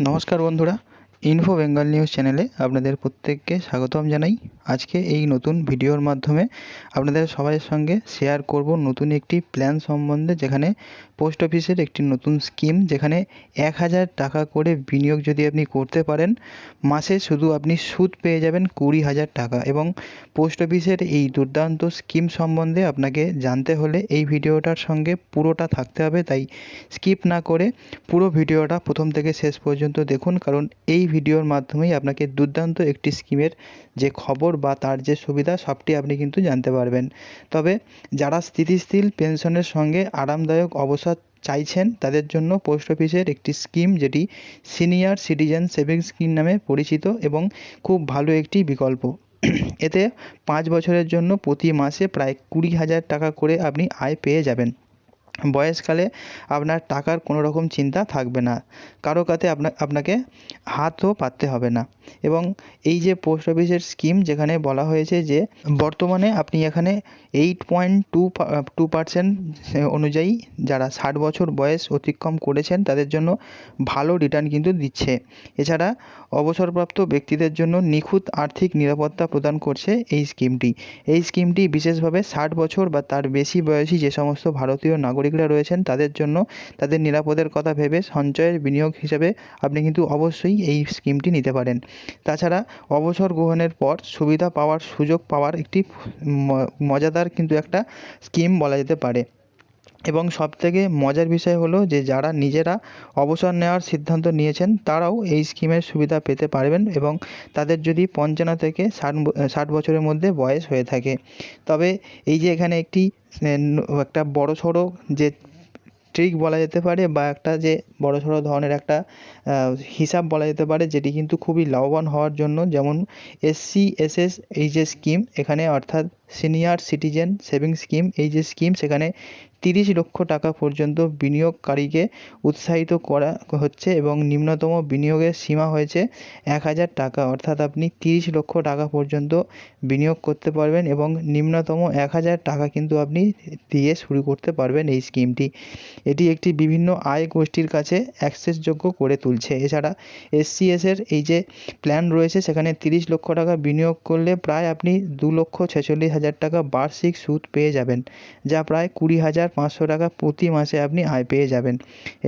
নমস্কার বন্ধুরা info Bengal news চ্যানেলে আপনাদের প্রত্যেককে স্বাগতম জানাই। আজকে এই নতুন ভিডিওর মাধ্যমে আপনাদের সবাইয়ের সঙ্গে শেয়ার করব নতুন একটি প্ল্যান সম্বন্ধে, যেখানে পোস্ট অফিসের একটি নতুন স্কিম যেখানে এক হাজার টাকা করে বিনিয়োগ যদি আপনি করতে পারেন, মাসে শুধু আপনি সুদ পেয়ে যাবেন কুড়ি হাজার টাকা। এবং পোস্ট অফিসের এই দুর্দান্ত স্কিম সম্বন্ধে আপনাকে জানতে হলে এই ভিডিওটার সঙ্গে পুরোটা থাকতে হবে। তাই স্কিপ না করে পুরো ভিডিওটা প্রথম থেকে শেষ পর্যন্ত দেখুন, কারণ এই ভিডিওর মাধ্যমেই আপনাকে দুর্দান্ত একটি স্কিমের যে খবর বা তার যে সুবিধা, সবটি আপনি কিন্তু জানতে পারবেন। তবে যারা স্থিতিশীল পেনশনের সঙ্গে আরামদায়ক অবসর চাইছেন, তাদের জন্য পোস্ট অফিসের একটি স্কিম যেটি সিনিয়র সিটিজেন সেভিংস স্কিম নামে পরিচিত এবং খুব ভালো একটি বিকল্প। এতে পাঁচ বছরের জন্য প্রতি মাসে প্রায় কুড়ি হাজার টাকা করে আপনি আয় পেয়ে যাবেন। বয়সকালে আপনার টাকার কোনো রকম চিন্তা থাকবে না। কারও কাছে আপনাকে হাতও পাততে হবে না। এবং এই যে পোস্ট অফিসের স্কিম যেখানে বলা হয়েছে যে, বর্তমানে আপনি এখানে eight point two two percent অনুযায়ী যারা ষাট বছর বয়স অতিক্রম করেছেন, তাদের জন্য ভালো রিটার্ন কিন্তু দিচ্ছে। এছাড়া অবসরপ্রাপ্ত ব্যক্তিদের জন্য নিখুঁত আর্থিক নিরাপত্তা প্রদান করছে এই স্কিমটি এই স্কিমটি বিশেষভাবে ষাট বছর বা তার বেশি বয়সী যে সমস্ত ভারতীয় নাগরিকরা রয়েছেন, তাদের জন্য তাদের নিরাপদের কথা ভেবে সঞ্চয়ের বিনিয়োগ হিসেবে আপনি কিন্তু অবশ্যই এই স্কিমটি নিতে পারেন। তাছাড়া অবসর গ্রহণের পর সুবিধা পাওয়ার সুযোগ পাওয়ার একটি মজাদার কিন্তু একটা স্কিম বলা যেতে পারে। এবং সবথেকে মজার বিষয় হলো যে যারা নিজেরা অবসর নেওয়ার সিদ্ধান্ত নিয়েছেন, তারাও এই স্কিমের সুবিধা পেতে পারবেন এবং তাদের যদি পঞ্চান্ন থেকে ষাট ষাট বছরের মধ্যে বয়স হয়ে থাকে। তবে এই যে এখানে একটি একটা বড় সড়ো যে ট্রিক বলা যেতে পারে বা একটা যে বড় সড়ো ধরনের একটা হিসাব বলা যেতে পারে, যেটি কিন্তু খুবই লাভবান হওয়ার জন্য যেমন এসসি এসএস এই যে স্কিম, এখানে অর্থাৎ সিনিয়র সিটিজেন সেভিংস স্কিম, এই যে স্কিম, সেখানে তিরিশ লক্ষ টাকা পর্যন্ত বিনিয়োগকারীকে উৎসাহিত করা হচ্ছে এবং নিম্নতম বিনিয়োগের সীমা হয়েছে এক হাজার টাকা। অর্থাৎ আপনি তিরিশ লক্ষ টাকা পর্যন্ত বিনিয়োগ করতে পারবেন এবং নিম্নতম এক হাজার টাকা কিন্তু আপনি দিয়ে শুরু করতে পারবেন এই স্কিমটি। এটি একটি বিভিন্ন আয় গোষ্ঠীর কাছে অ্যাক্সেসযোগ্য করে তুলছে। এছাড়া এসসিএসের এই যে প্ল্যান রয়েছে, সেখানে তিরিশ লক্ষ টাকা বিনিয়োগ করলে প্রায় আপনি দু লক্ষ ছেচল্লিশ হাজার টাকা বার্ষিক সুদ পেয়ে যাবেন, যা প্রায় কুড়ি হাজার পাঁচশো টাকা প্রতি মাসে আপনি আয় পেয়ে যাবেন।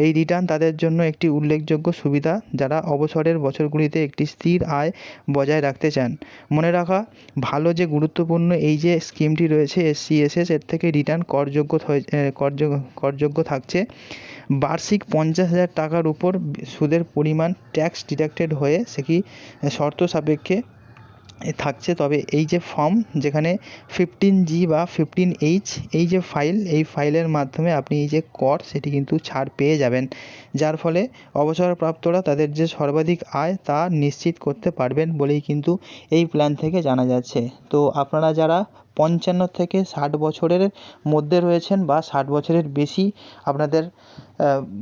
এই রিটার্ন তাদের জন্য একটি উল্লেখযোগ্য সুবিধা যারা অবসরের বছরগুলিতে একটি স্থির আয় বজায় রাখতে চান। মনে রাখা, ভালো যে গুরুত্বপূর্ণ এই যে স্কিমটি রয়েছে এসসিএসএস এর থেকে রিটার্ন করযোগ্য করযোগ্য থাকছে। বার্ষিক পঞ্চাশ হাজার টাকার উপর সুদের পরিমাণ ট্যাক্স ডিডাক্টেড হয়ে, সে কি শর্ত সাপেক্ষে থাকছে। তবে এই যে ফর্ম যেখানে ফিফটিন জি বা ফিফটিন এইচ এই যে ফাইল এই ফাইলের মাধ্যমে আপনি এই যে কর, সেটি কিন্তু ছাড় পেয়ে যাবেন। যার ফলে অবসরপ্রাপ্তরা তাদের যে সর্বাধিক আয়, তা নিশ্চিত করতে পারবেন বলেই কিন্তু এই প্ল্যান থেকে জানা যাচ্ছে। তো আপনারা যারা পঞ্চান্ন থেকে ষাট বছরের মধ্যে রয়েছেন বা ষাট বছরের বেশি আপনাদের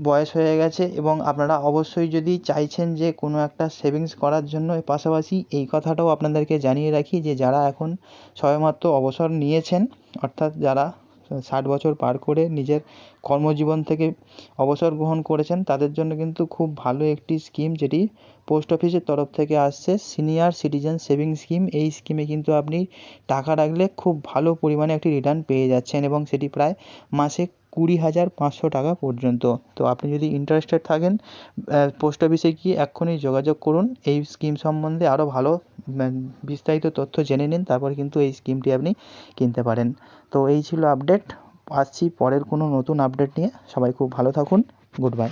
বয়স হয়ে গেছে এবং আপনারা অবশ্যই যদি চাইছেন যে কোনো একটা সেভিংস করার জন্য পাশাপাশি এই কথাটাও আপনাদেরকে জানিয়ে রাখি যে যারা এখন সবেমাত্র অবসর নিয়েছেন, অর্থাৎ যারা ষাট বছর পার করে নিজের কর্মজীবন থেকে অবসর গ্রহণ করেছেন, তাদের জন্য কিন্তু খুব ভালো একটি স্কিম যেটি পোস্ট অফিসের তরফ থেকে আসছে, সিনিয়র সিটিজেন সেভিংস স্কিম। এই স্কিমে কিন্তু আপনি টাকা রাখলে খুব ভালো পরিমাণে একটি রিটার্ন পেয়ে যাচ্ছেন এবং সেটি প্রায় মাসে কুড়ি হাজার পাঁচশো টাকা পর্যন্ত। তো আপনি যদি ইন্টারেস্টেড থাকেন পোস্ট অফিসে গিয়ে এক্ষুনি যোগাযোগ করুন। এই স্কিম সম্বন্ধে আরও ভালো বিস্তারিত তথ্য জেনে নিন, তারপর কিন্তু এই স্কিমটি আপনি কিনতে পারেন। তো এই ছিল আপডেট আসছি পরের কোনো নতুন আপডেট নিয়ে। সবাই খুব ভালো থাকুন। Good bye